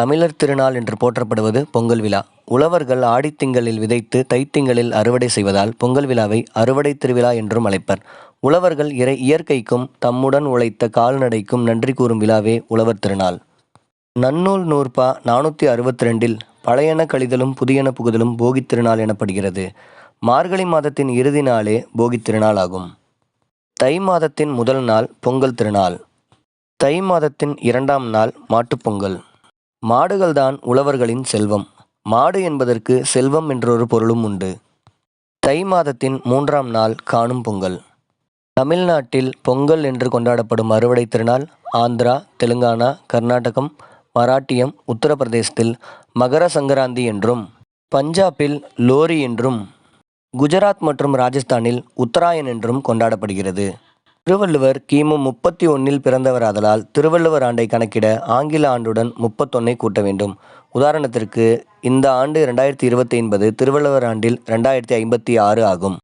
தமிழர் திருநாள் என்று போற்றப்படுவது பொங்கல் விழா. உழவர்கள் ஆடித்திங்களில் விதைத்து தைத்திங்களில் அறுவடை செய்வதால் பொங்கல் விழாவை அறுவடை திருவிழா என்றும் அழைப்பர். உழவர்கள் இறை இயற்கைக்கும் தம்முடன் உழைத்த கால்நடைக்கும் நன்றி கூறும் விழாவே உழவர் திருநாள். நன்னூல் நூற்பா நானூற்றி அறுபத்தி ரெண்டில் பழையன கழிதலும் புதியன புகுதலும் போகித் திருநாள் எனப்படுகிறது. மார்கழி மாதத்தின் இறுதி நாளே போகித் திருநாள் ஆகும். தை மாதத்தின் முதல் நாள் பொங்கல் திருநாள். தை மாதத்தின் இரண்டாம் நாள் மாட்டுப்பொங்கல் மாடுகள்தான் உழவர்களின் செல்வம். மாடு என்பதற்கு செல்வம் என்றொரு பொருளும் உண்டு. தை மாதத்தின் மூன்றாம் நாள் காணும் பொங்கல். தமிழ்நாட்டில் பொங்கல் என்று கொண்டாடப்படும் அறுவடை திருநாள் ஆந்திரா தெலுங்கானா கர்நாடகம் மராட்டியம் உத்தரப்பிரதேசத்தில் மகர சங்கராந்தி என்றும் பஞ்சாபில் லோரி என்றும் குஜராத் மற்றும் ராஜஸ்தானில் உத்தராயன் என்றும் கொண்டாடப்படுகிறது. திருவள்ளுவர் கிமு முப்பத்தி ஒன்னில் பிறந்தவராதலால் திருவள்ளுவர் ஆண்டை கணக்கிட ஆங்கில ஆண்டுடன் முப்பத்தொன்னை கூட்ட வேண்டும். உதாரணத்திற்கு இந்த ஆண்டு ரெண்டாயிரத்தி இருபத்தி என்பது திருவள்ளுவர் ஆண்டில் ரெண்டாயிரத்தி ஐம்பத்தி ஆறு ஆகும்.